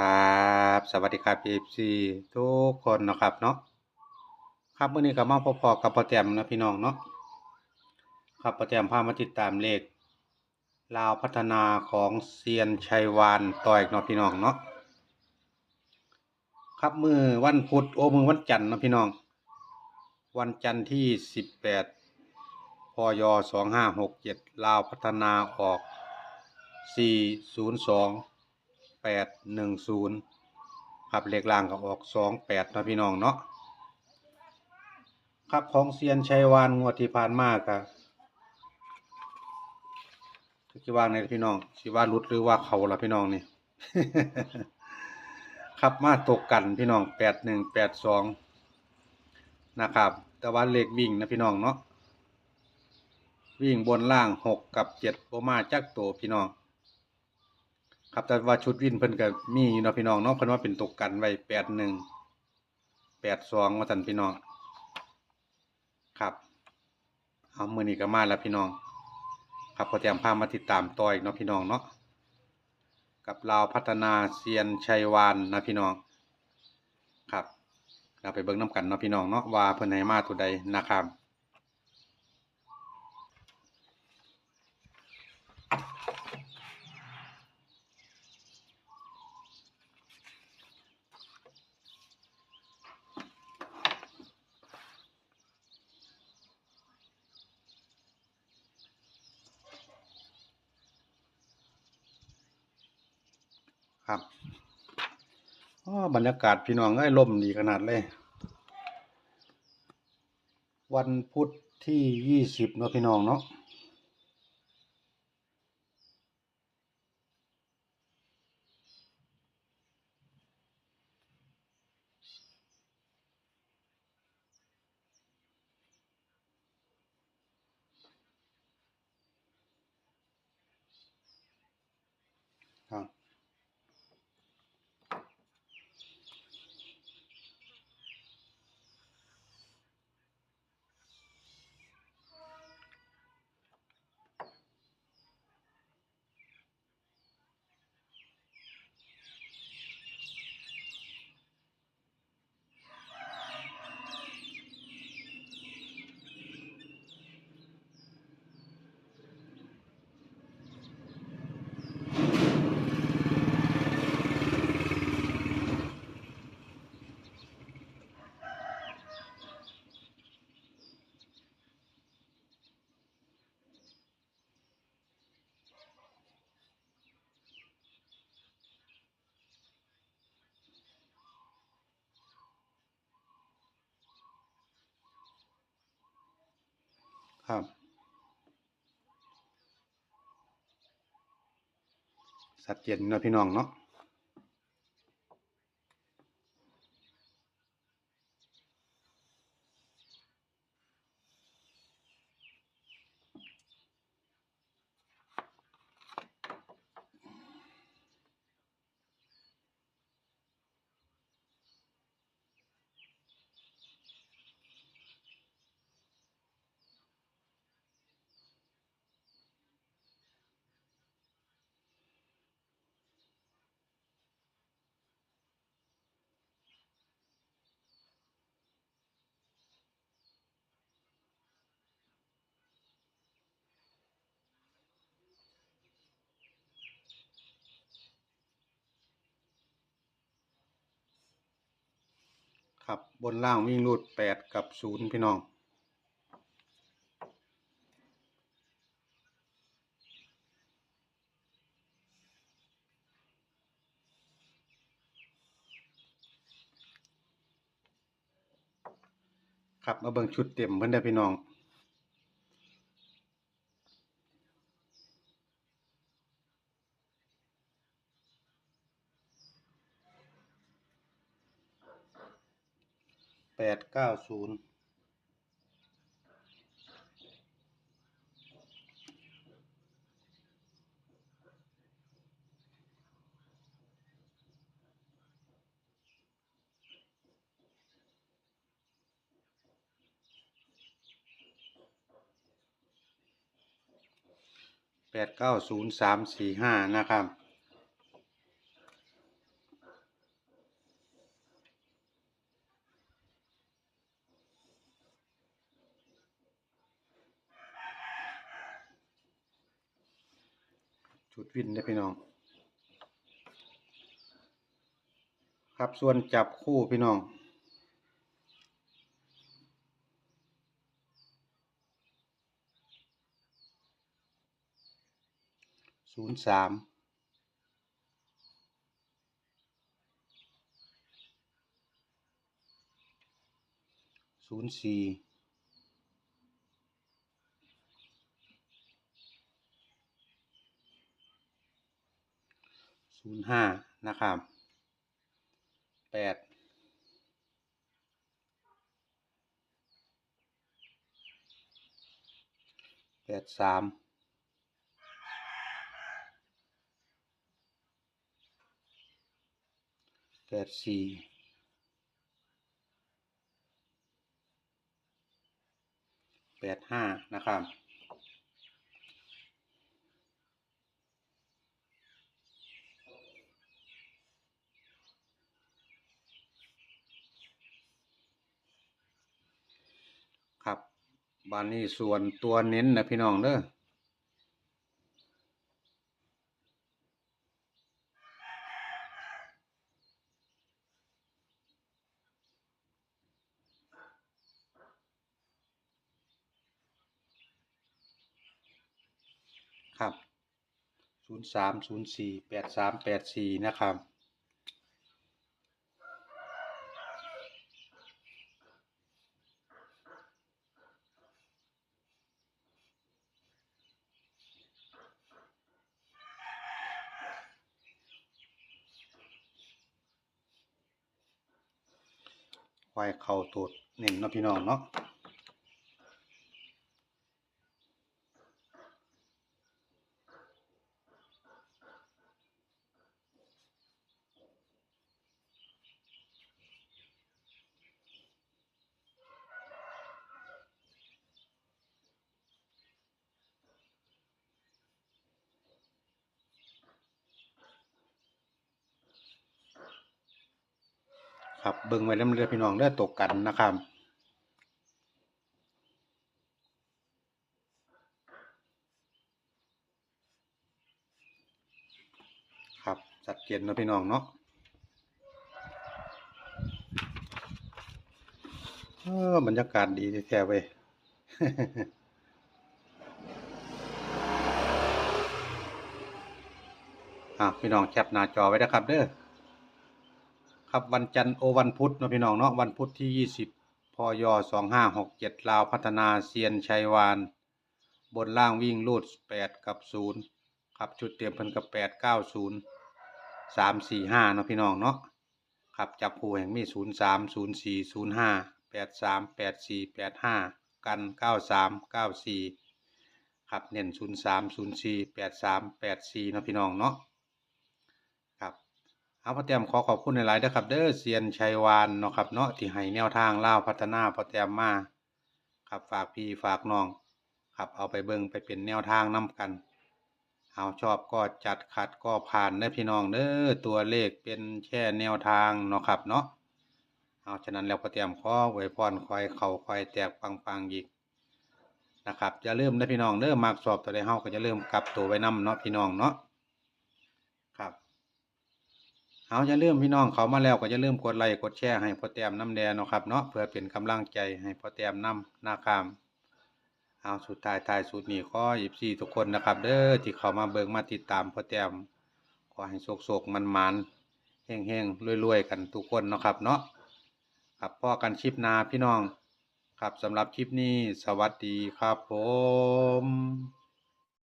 ครับ สวัสดีครับ FC ทุกคนนะครับเนาะครับมื้อนี้ก็มาพบพอกับพอแตมนะพี่น้องเนาะครับพอแตมพามาติดตามเลขลาวพัฒนาของเซียนชัยวานต่ออีกเนาะพี่น้องเนาะครับมือวันพุธโอ้มือวันจันทร์นะพี่น้อง วันจันทร์ที่18พย2567ลาวพัฒนาออก402 แปดหนึ่งศูนย์ครับเลขล่างก็ออกสองแปดนะพี่น้องเนาะครับของเซียนชัยวานงวดที่ผ่านมาก็คิดว่าในพี่น้องสิว่ารุดหรือว่าเขาละพี่น้องนี่ครับมาตกกันพี่น้องแปดหนึ่งแปดสองนะครับ แต่ว่าเลขวิ่งนะพี่น้องเนาะวิ่งบนล่างหกกับเจ็ดโบมาจักโตพี่น้อง ครับแต่ว่าชุดวินเพิ่นก็มีอยู่เนาะพี่น้องเนาะเพิ่นว่าเป็นตกกันไว้แปดหนึ่งแปดสองว่าซั่นพี่น้องครับเอามือนี้ก็มาแล้วพี่น้อง ครับก็แตรียมพามาติดตามต่ออีกเนาะพี่น้องเนาะกับลาวพัฒนาเซียนชัยวานนะพี่น้อง ครับ เราไปเบิ่งน้กันเนาะพี่น้องเนาะว่าเพิ่นให้มาตัวใดนะครับ ครับอ๋อบรรยากาศพี่น้องเอ้ยลมดีขนาดเลย วันพุธที่ยี่สิบเนาะพี่น้องเนาะ ครับ สัดเจนเนาะพี่น้องเนาะ ครับบนล่างวิ่งรูดแปดกับศูนย์พี่น้อง ครับมาเบิ่งชุดเต็มเพิ่นได้พี่น้อง แปดเก้าศูนย์แปดเก้าศูนย์สามสี่ห้านะครับ ชุดวินได้พี่น้อง ครับส่วนจับคู่พี่น้องศูนย์สามศูนย์สี่ ศูนย์ห้านะครับแปดแปดสามแปดสี่แปดห้านะครับครับ บานนี้ส่วนตัวเน้นนะพี่น้องเด้อครับศูนย์สามศูนย์สี่แปดสามแปดสี่นะครับ ควายเข่าตูดเน้นเนาะพี่น้องเนาะ ครับเบิ่งไว้แล้วเรือพี่น้องเด้อตกกันนะครับครับชัดเจนเนาะพี่น้องเนาะเออบรรยากาศดีแท้เว้ยอะพี่น้องแคปหน้าจอไว้นะครับเด้อ ครับวันจันทร์โอวันพุธนะพี่น้องเนาะวันพุธที่ 20พย2567ลาวพัฒนาเซียนชัยวาน บนล่างวิ่งลูด8 กับ 0 ครับชุดเตรียมเพิ่นกับ 8 9 0 3 4 5นะพี่น้องเนาะครับจับคู่แห่งมี 0 3 0 4 0 5 8 3 8 4 8 5 กัน 9 3 9 4 ครับเน้น 0 3 0 4 8 3 8 4นะพี่น้องเนาะ เอาพ่อแต้มขอขอบคุณหลายๆนะครับเด้อเซียนชัยวานเนาะครับเนาะที่ให้แนวทางเล่าพัฒนาพ่อแต้มมาครับฝากพี่ฝากน้องครับเอาไปเบิ่งไปเป็นแนวทางนํกัน เอาชอบก็จัดขัดก็ผ่านเด้อพี่น้องเด้อตัวเลขเป็นแค่แนวทางเนาะครับเนาะเอาฉะนั้นแล้วพ่อแต้มขอไว้พรคอยเข่าคอยแตกปังๆอีกนะครับอย่าลืมนะพี่น้องเด้อมากสอบตัวใดเฮาก็จะเริ่มกลับตัวไว้นํเนาะพี่น้องเนาะครับ เอาอย่าลืมพี่น้องเขามาแล้วก็อย่าลืมกดไลค์กดแชร์ให้พ่อแต้มน้ำแดงเนาะครับเนาะเพื่อเป็นกำลังใจให้พ่อแต้มน้ำนาคามเอาสุดท้ายท้ายสุดนี้ขอยิบซีทุกคนนะครับ เด้อที่เขามาเบิ่งมาติดตามพ่อแต้มขอให้โศกโศกมันมันๆแห้งแห้งรวยๆกันทุกคนเนาะครับเนาะครับพ่อกันคลิปนาพี่น้อง ครับสำหรับคลิปนี้สวัสดีครับผม